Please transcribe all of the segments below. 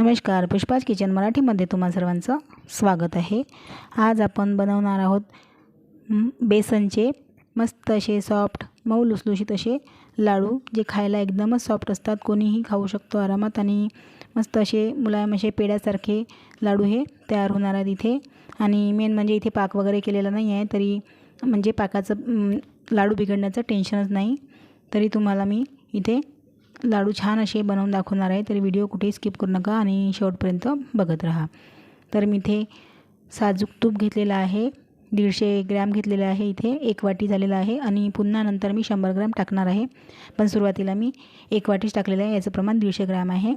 नमस्कार. पुष्पाज किचन मराठीमध्ये तुम्हा सर्वांचं स्वागत आहे. आज आपण बनवणार आहोत बेसनचे मस्त असे सॉफ्ट मऊ लुसलुशीत असे लाडू जे खायला एकदमच सॉफ्ट असतात. कोणीही खाऊ शकतो आरामात आणि मस्त असे मुलायम असे पेड्यासारखे लाडू हे तयार होणार आहेत इथे. आणि मेन म्हणजे इथे पाक वगैरे केलेला नाही आहे तरी म्हणजे पाकाचं लाडू बिघडण्याचं टेन्शनच नाही. तरी तुम्हाला मी इथे लाडू छान असे बनवून दाखवणार आहे तर व्हिडिओ कुठेही स्किप करू नका आणि शेवटपर्यंत बघत राहा. तर मी इथे साजूक तूप घेतलेलं आहे दीडशे ग्रॅम घेतलेलं आहे इथे एक वाटी झालेलं आहे आणि पुन्हा नंतर मी शंभर ग्रॅम टाकणार आहे. पण सुरुवातीला मी एक वाटीच टाकलेलं आहे याचं प्रमाण दीडशे ग्रॅम आहे.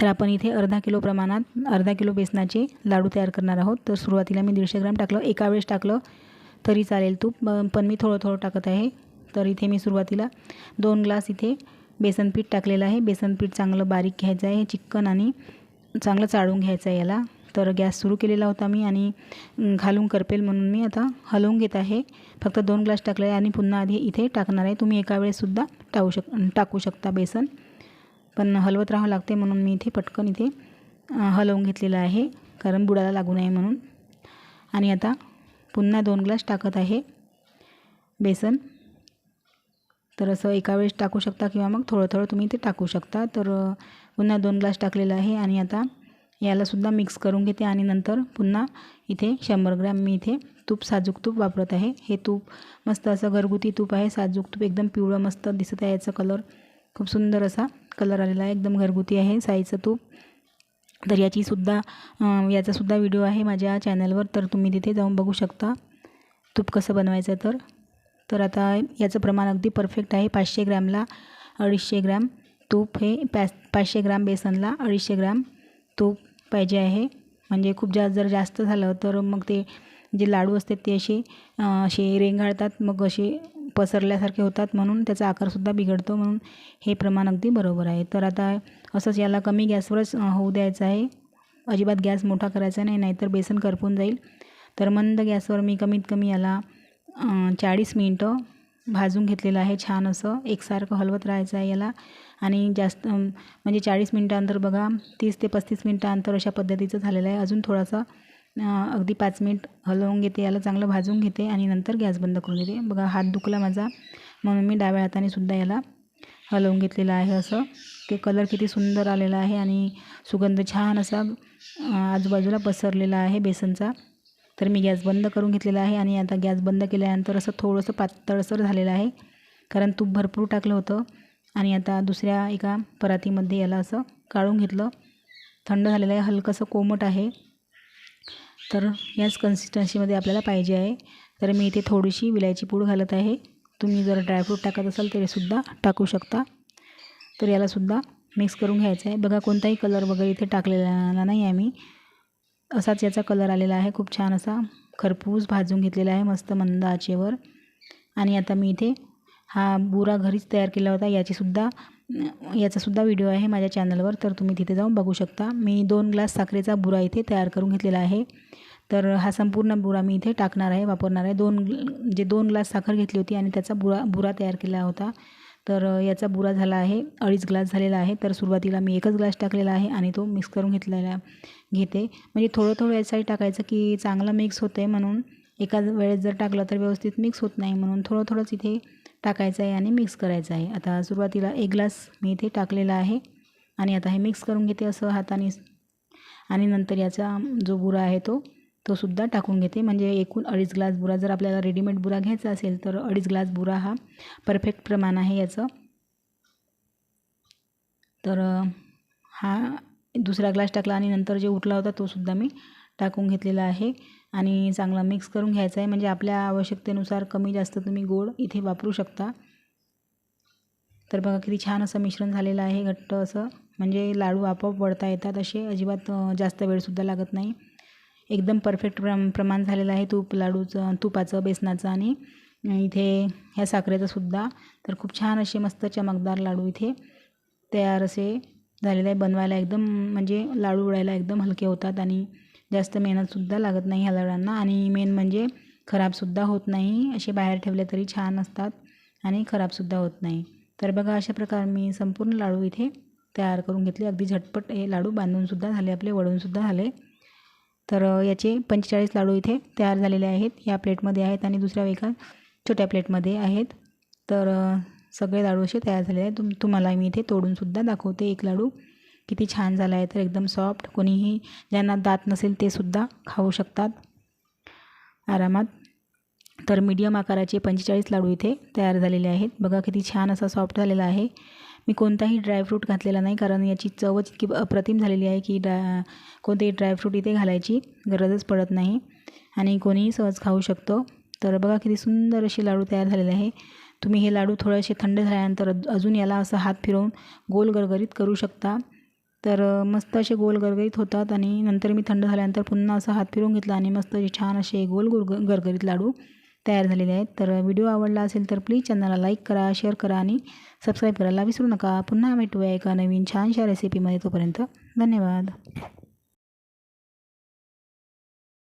तर आपण इथे अर्धा किलो प्रमाणात अर्धा किलो बेसनाचे लाडू तयार करणार आहोत. तर सुरुवातीला मी दीडशे ग्रॅम टाकलं एका वेळेस टाकलं तरी चालेल तूप. पण मी थोडं थोडं टाकत आहे. तर इथे मी सुरुवातीला दोन ग्लास इथे बेसन पीठ टाकलेलं आहे. बेसन पीठ चांगलं बारीक घ्यायचं आहे चिक्कन आणि चांगलं चाळून घ्यायचं आहे याला. तर गॅस सुरू केलेला होता मी आणि घालून करपेल म्हणून मी आता हलवून घेत आहे. फक्त दोन ग्लास टाकले आहे आणि पुन्हा आधी इथे टाकणार आहे. तुम्ही एका वेळेससुद्धा टाकू शक टाकू शकता बेसन. पण हलवत राहावं लागते म्हणून मी इथे पटकन इथे हलवून घेतलेलं आहे. कारण बुडाला लागू नये म्हणून. आणि आता पुन्हा दोन ग्लास टाकत आहे बेसन. तर असं एका वेळेस टाकू शकता किंवा मग थोडं थोडं तुम्ही ते टाकू शकता. तर पुन्हा दोन ग्लास टाकलेलं आहे आणि आता यालासुद्धा मिक्स करून घेते आणि नंतर पुन्हा इथे शंभर ग्रॅम मी इथे तूप साजूक तूप वापरत आहे. हे तूप मस्त असं घरगुती तूप आहे. साजूक तूप एकदम पिवळं मस्त दिसत आहे. याचा कलर खूप सुंदर असा कलर आलेला आहे. एकदम घरगुती आहे. साईचं तूप. तर याचीसुद्धा याचासुद्धा व्हिडिओ आहे माझ्या चॅनलवर तर तुम्ही तिथे जाऊन बघू शकता. तूप कसं बनवायचं तर. तर आता याचं प्रमाण अगदी परफेक्ट आहे. पाचशे ग्रॅमला अडीचशे ग्रॅम तूप हे पॅस पाचशे ग्रॅम बेसनला अडीचशे ग्रॅम तूप पाहिजे आहे. म्हणजे खूप जास्त जर जास्त झालं तर मग ते जे लाडू असतात ते असे असे रेंगाळतात मग असे पसरल्यासारखे होतात म्हणून त्याचा आकारसुद्धा बिघडतो म्हणून हे प्रमाण अगदी बरोबर आहे. तर आता असंच याला कमी गॅसवरच होऊ द्यायचं आहे. अजिबात गॅस मोठा करायचा नाही नाहीतर बेसन करपून जाईल. तर मंद गॅसवर मी कमीत कमी याला चाळीस मिनटं भाजून घेतलेलं आहे छान असं. एकसारखं हलवत राहायचं आहे याला. आणि जास्त म्हणजे चाळीस मिनटांतर बघा तीस ते पस्तीस मिनटानंतर अशा पद्धतीचं झालेलं आहे. अजून थोडासा अगदी पाच मिनिट हलवून घेते याला चांगलं भाजून घेते आणि नंतर गॅस बंद करून देते. बघा हात दुखला माझा. म्हणून मी डाव्या हाताने सुद्धा याला हलवून घेतलेलं आहे असं. ते कलर किती सुंदर आलेला आहे आणि सुगंध छान असा आजूबाजूला पसरलेला आहे बेसनचा. तर मी गॅस बंद करून घेतलेला आहे आणि आता गॅस बंद केल्यानंतर असं थोडंसं पातळसर झालेलं आहे. कारण तूप भरपूर टाकलं होतं आणि आता दुसऱ्या एका परातीमध्ये याला असं काढून घेतलं. थंड झालेलं आहे हलकंसं कोमट आहे. तर याच कन्सिस्टन्सीमध्ये आपल्याला पाहिजे आहे. तर मी इथे थोडीशी विलायची पूड घालत आहे. तुम्ही जर ड्रायफ्रूट टाकत असाल तरीसुद्धा टाकू शकता. तर यालासुद्धा मिक्स करून घ्यायचं आहे. बघा कोणताही कलर वगैरे इथे टाकलेला नाही आहे मी. असाच याचा कलर आलेला आहे. खूप छान असा खरपूस भाजून घेतलेला आहे. मस्त मंद आचेवर. आणि आता मी इथे हा बुरा घरीच तयार केला होता. याचीसुद्धा याचासुद्धा व्हिडिओ आहे माझ्या चॅनलवर तर तुम्ही तिथे जाऊन बघू शकता. मी दोन ग्लास साखरेचा बुरा इथे तयार करून घेतलेला आहे. तर हा संपूर्ण बुरा मी इथे टाकणार आहे वापरणार आहे. दोन जे दोन ग्लास साखर घेतली होती आणि त्याचा बुरा बुरा तयार केला होता. तर याचा बुरा झाला आहे. अडीच ग्लास झालेला आहे. तर सुरुवातीला मी एकच ग्लास टाकलेला आहे आणि तो मिक्स करून घेतलेला घेते. म्हणजे थोडं थोडं यासाठी टाकायचं की चांगलं मिक्स होतं आहे म्हणून. एका वेळेस जर टाकलं तर व्यवस्थित मिक्स होत नाही म्हणून थोडं थोडंच इथे टाकायचं आहे आणि मिक्स करायचं आहे. आता सुरुवातीला एक ग्लास मी इथे टाकलेला आहे आणि आता हे मिक्स करून घेते असं हाताने. आणि नंतर याचा जो बुरा आहे तो तोसुद्धा टाकून घेते. म्हणजे एकूण अडीच ग्लास बुरा जर आपल्याला रेडीमेड बुरा घ्यायचा असेल तर अडीच ग्लास बुरा हा परफेक्ट प्रमाण आहे याचं. तर हा दुसरा ग्लास टाकला आणि नंतर जे उठला होता तो सुद्धा मी टाकून घेतलेला आहे. आणि चांगला मिक्स करून घ्यायचा आहे. म्हणजे आपल्या आवश्यकतेनुसार कमी जास्त तुम्ही गोड इथे वापरू शकता. तर बघा किती छान असं मिश्रण झालेलं आहे. घट्ट असं. म्हणजे लाडू आपोआप वळता येतात. असे अजिबात जास्त वेळसुद्धा लागत नाही. एकदम परफेक्ट प्रम प्रमाण झालेलं आहे तूप लाडूचं तुपाचं बेसनाचं आणि इथे ह्या साखरेचं सुद्धा. तर खूप छान असे मस्त चमकदार लाडू इथे तयार असे झालेले आहे. बनवायला एकदम म्हणजे लाडू उडायला एकदम हलके होतात आणि जास्त मेहनतसुद्धा लागत नाही ह्या लाडूंना. आणि मेन म्हणजे खराबसुद्धा होत नाही असे बाहेर ठेवले तरी छान असतात आणि खराबसुद्धा होत नाही. तर बघा अशा प्रकारे मी संपूर्ण लाडू इथे तयार करून घेतले. अगदी झटपट हे लाडू बांधूनसुद्धा झाले आपले वळूनसुद्धा झाले. तर याचे पंचेचाळीस लाडू इथे तयार झालेले आहेत. या प्लेटमध्ये आहेत आणि दुसऱ्या एका छोट्या प्लेटमध्ये आहेत. तर सगळे लाडू असे तयार झालेले आहेत. तुम तुम्हाला मी इथे तोडूनसुद्धा दाखवते एक लाडू. किती छान झाला आहे तर एकदम सॉफ्ट. कोणीही ज्यांना दात नसेल ते सुद्धा खाऊ शकतात. आरामात. तर मीडियम आकाराचे पंचेचाळीस लाडू इथे तयार झालेले आहेत. बघा किती छान असा सॉफ्ट झालेला आहे. मी कोणताही ड्रायफ्रूट घातलेला नाही कारण याची चवच इतकी अप्रतिम झालेली आहे की ड्रा कोणतेही ड्रायफ्रूट इथे घालायची गरजच पडत नाही. आणि कोणीही सहज खाऊ शकतो. तर बघा किती सुंदर असे लाडू तयार झालेले आहे. तुम्ही हे लाडू थोडेसे थंड झाल्यानंतर अजून याला असं हात फिरवून गोल गरगरीत करू शकता. तर मस्त असे गोल गरगरीत होतात आणि नंतर मी थंड झाल्यानंतर पुन्हा असं हात फिरवून घेतला आणि मस्त असे छान असे गोल गुर गरगरीत लाडू तयार झालेले आहेत. तर व्हिडिओ आवडला असेल तर प्लीज चॅनलला लाईक करा शेअर करा आणि सबस्क्राईब करायला विसरू नका. पुन्हा भेटूया एका नवीन छानशा रेसिपीमध्ये तोपर्यंत. धन्यवाद.